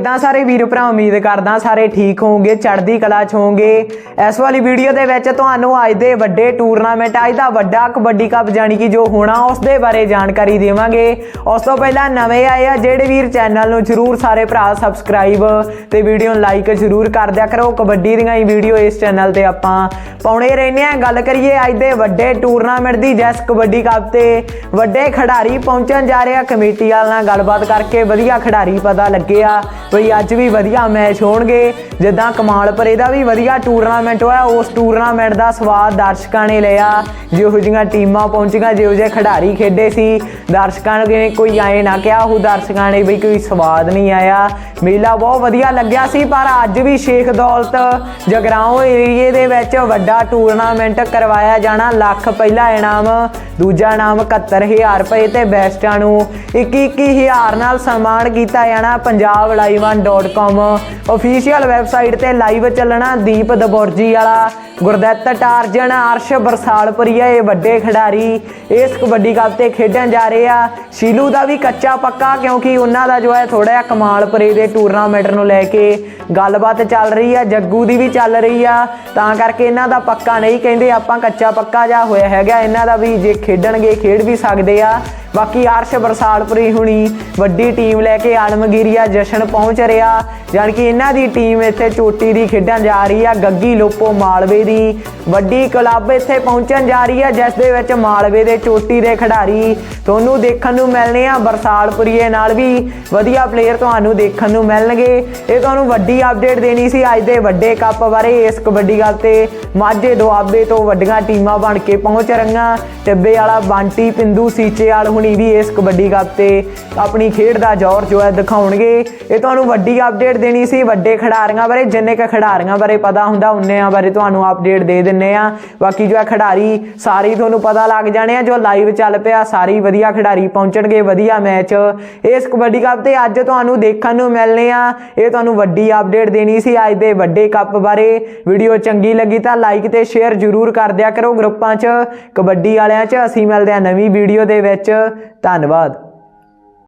ਕਿੱਦਾਂ ਸਾਰੇ ਵੀਰ ਭਰਾ, ਉਮੀਦ ਕਰਦਾ ਸਾਰੇ ਠੀਕ ਹੋਵੋਗੇ, ਚੜ੍ਹਦੀ ਕਲਾ ਚ ਹੋਵੋਗੇ। ਇਸ ਵਾਲੀ ਵੀਡੀਓ ਦੇ ਵਿੱਚ ਤੁਹਾਨੂੰ ਅੱਜ ਦੇ ਵੱਡੇ ਟੂਰਨਾਮੈਂਟ ਅੱਜ ਦਾ ਵੱਡਾ ਕਬੱਡੀ ਕੱਪ ਜਾਣੀ ਕਿ ਜੋ ਹੋਣਾ, ਉਸ ਦੇ ਬਾਰੇ ਜਾਣਕਾਰੀ ਦੇਵਾਂਗੇ। ਉਸ ਤੋਂ ਪਹਿਲਾਂ ਨਵੇਂ ਆਏ ਆ ਜਿਹੜੇ ਵੀਰ ਚੈਨਲ ਨੂੰ ਜਰੂਰ ਸਾਰੇ ਭਰਾ ਸਬਸਕ੍ਰਾਈਬ ਤੇ ਵੀਡੀਓ ਨੂੰ ਲਾਈਕ ਜਰੂਰ ਕਰ ਦਿਆ ਕਰੋ। ਕਬੱਡੀ ਦੀਆਂ ਹੀ ਵੀਡੀਓ ਇਸ ਚੈਨਲ ਤੇ ਆਪਾਂ ਪਾਉਣੇ ਰਹਿੰਦੇ ਆ। ਗੱਲ ਕਰੀਏ ਅੱਜ ਦੇ ਵੱਡੇ ਟੂਰਨਾਮੈਂਟ ਦੀ, ਜੈਸ ਕਬੱਡੀ ਕੱਪ ਤੇ ਵੱਡੇ ਖਿਡਾਰੀ ਪਹੁੰਚਣ ਜਾ ਰਹੇ ਆ। ਕਮੇਟੀ ਵਾਲਿਆਂ ਨਾਲ ਗੱਲਬਾਤ ਕਰਕੇ ਵਧੀਆ ਖਿਡਾਰੀ ਪਤਾ ਲੱਗੇ ਆ। ਬਈ ਅੱਜ ਵੀ ਵਧੀਆ ਮੈਚ ਹੋਣਗੇ। ਜਿੱਦਾਂ ਕਮਾਲਪੁਰੇ ਦਾ ਵੀ ਵਧੀਆ ਟੂਰਨਾਮੈਂਟ ਹੋਇਆ। ਉਸ ਟੂਰਨਾਮੈਂਟ ਦਾ ਸਵਾਦ ਦਰਸ਼ਕਾਂ ਨੇ ਲਿਆ। ਜਿਹੋ ਜਿਹੀਆਂ ਟੀਮਾਂ ਪਹੁੰਚੀਆਂ, ਜਿਹੋ ਜਿਹੇ ਖਿਡਾਰੀ ਖੇਡੇ ਸੀ। ਦਰਸ਼ਕਾਂ ਨੇ ਕੋਈ ਆਏ ਨਾ ਕਿਹਾ, ਉਹ ਦਰਸ਼ਕਾਂ ਨੇ ਵੀ ਕੋਈ ਸਵਾਦ ਨਹੀਂ ਆਇਆ। ਮੇਲਾ ਬਹੁਤ ਵਧੀਆ ਲੱਗਿਆ ਸੀ, ਪਰ ਅੱਜ ਵੀ ਸ਼ੇਖ ਦੌਲਤ ਜਗਰਾਉਂ ਏਰੀਏ ਦੇ ਵਿੱਚ ਵੱਡਾ ਟੂਰਨਾਮੈਂਟ ਕਰਵਾਇਆ ਜਾਣਾ। ਲੱਖ ਪਹਿਲਾ ਇਨਾਮ, ਦੂਜਾ ਇਨਾਮ 71000 ਰੁਪਏ ਤੇ ਬੈਸਟਾਂ ਨੂੰ 21000 ਨਾਲ ਸਨਮਾਨ ਕੀਤਾ ਜਾਣਾ। punjablive1.com ਅਫੀਸ਼ੀਅਲ ਵੈਬਸਾਈਟ ਤੇ ਲਾਈਵ ਚੱਲਣਾ, ਦੀਪ ਦਬੋਰਜੀ ਵਾਲਾ, ਗੁਰਦੱਤ ਟਾਰਜਨ, ਅਰਸ਼ ਬਰਸਾਲਪੁਰੀਆ ਇਹ ਵੱਡੇ ਖਿਡਾਰੀ, ਇਸ ਕਬੱਡੀ ਕੱਪ ਤੇ ਖੇਡਣ ਜਾ ਰਹੇ ਆ। ਸ਼ੀਲੂ ਦਾ ਵੀ ਕੱਚਾ ਪੱਕਾ, ਕਿਉਂਕਿ ਉਹਨਾਂ ਦਾ ਜੋ ਹੈ ਥੋੜਾ ਜਿਹਾ ਕਮਾਲਪੁਰੇ ਦੇ ਟੂਰਨਾਮੈਂਟ ਨੂੰ ਲੈ ਕੇ ਗੱਲਬਾਤ ਚੱਲ ਰਹੀ ਆ, ਜੱਗੂ ਦੀ ਵੀ ਚੱਲ ਰਹੀ ਆ। ਤਾਂ ਕਰਕੇ ਇਹਨਾਂ ਦਾ ਪੱਕਾ ਨਹੀਂ ਕਹਿੰਦੇ, ਆਪਾਂ ਕੱਚਾ ਪੱਕਾ ਜਾ ਹੋਇਆ ਹੈਗਾ। ਇਹਨਾਂ ਦਾ ਵੀ ਜੇ ਖੇਡਣਗੇ, ਖੇਡ ਵੀ ਸਕਦੇ ਆ। ਬਾਕੀ ਅਰਸ਼ ਬਰਸਾਲਪੁਰੀ ਹੁਣੀ ਵੱਡੀ ਟੀਮ ਲੈ ਕੇ ਆਲਮਗੀਰੀਆ ਜਸ਼ਨ ਪਹੁੰਚ ਰਿਹਾ। ਜਾਣੀ ਕਿ ਇਹਨਾਂ ਦੀ ਟੀਮ ਇੱਥੇ ਚੋਟੀ ਦੀ ਖੇਡਣ ਜਾ ਰਹੀ ਆ, ਗੱਗੀ ਲੋਪੋ ਮਾਲਵੇ ਦੀ। ਵੱਡੀ ਕਲੱਬ ਇੱਥੇ ਪਹੁੰਚਣ ਜਾ ਰਹੀ ਆ, ਜਿਸ ਦੇ ਵਿੱਚ ਮਾਲਵੇ ਦੇ ਚੋਟੀ ਦੇ ਖਿਡਾਰੀ ਤੁਹਾਨੂੰ ਦੇਖਣ ਨੂੰ ਮਿਲਣੇ ਆ ਬਰਸਾਲਪੁਰੀਏ ਨਾਲ ਵੀ ਵਧੀਆ ਪਲੇਅਰ ਤੁਹਾਨੂੰ ਦੇਖਣ ਨੂੰ ਮਿਲਣਗੇ। ਇਹ ਤੁਹਾਨੂੰ ਵੱਡੀ ਅਪਡੇਟ ਦੇਣੀ ਸੀ ਅੱਜ ਦੇ ਵੱਡੇ ਕੱਪ ਬਾਰੇ। ਇਸ ਕਬੱਡੀ ਕੱਪ ਤੇ ਮਾਝੇ ਦੁਆਬੇ ਤੋਂ ਵੱਡੀਆਂ ਟੀਮਾਂ ਬਣ ਕੇ ਪਹੁੰਚ ਰਹੀਆਂ। ਟਿੱਬੇ ਵਾਲਾ ਬੰਟੀ, ਪਿੰਦੂ ਸੀਚੇਵਾਲ ਹੁਣੀ ਵੀ ਇਸ ਕਬੱਡੀ ਕੱਪ ਤੇ ਆਪਣੀ ਖੇਡ ਦਾ ਜ਼ੋਰ ਜੋ ਹੈ ਦਿਖਾਉਣਗੇ। ਇਹ ਤੁਹਾਨੂੰ ਵੱਡੀ ਅਪਡੇਟ ਦੇਣੀ ਸੀ ਵੱਡੇ ਖਿਡਾਰੀਆਂ ਬਾਰੇ। ਜਿੰਨੇ ਕ ਖਿਡਾਰੀਆਂ ਬਾਰੇ ਪਤਾ ਹੁੰਦਾ ਉਨਿਆਂ ਬਾਰੇ ਤੁਹਾਨੂੰ ਅਪਡੇਟ ਦੇ ਦਿੰਨੇ ਆ ਬਾਕੀ ਜੋ ਹੈ ਖਿਡਾਰੀ, ਸਾਰੇ ਤੁਹਾਨੂੰ ਪਤਾ ਲੱਗ ਜਾਣੇ ਆ। ਜੋ ਲਾਈਵ ਚੱਲ ਪਿਆ, ਸਾਰੇ ਵਧੀਆ ਖਿਡਾਰੀ ਪਹੁੰਚ ਪਹੁੰਚਣਗੇ ਵਧੀਆ ਮੈਚ ਇਸ ਕਬੱਡੀ ਕੱਪ ਤੇ ਅੱਜ ਤੁਹਾਨੂੰ ਦੇਖਣ ਨੂੰ ਮਿਲਨੇ ਆ। ਇਹ ਤੁਹਾਨੂੰ ਵੱਡੀ ਅਪਡੇਟ ਦੇਣੀ ਸੀ ਅੱਜ ਦੇ ਵੱਡੇ ਕੱਪ ਬਾਰੇ। ਵੀਡੀਓ ਚੰਗੀ ਲੱਗੀ ਤਾਂ ਲਾਈਕ ਤੇ ਸ਼ੇਅਰ ਜ਼ਰੂਰ ਕਰ ਦਿਆ ਕਰੋ ਗਰੁੱਪਾਂ 'ਚ। ਕਬੱਡੀ ਵਾਲਿਆਂ 'ਚ ਅਸੀਂ ਮਿਲਦੇ ਆ ਨਵੀਂ ਵੀਡੀਓ ਦੇ ਵਿੱਚ। ਧੰਨਵਾਦ।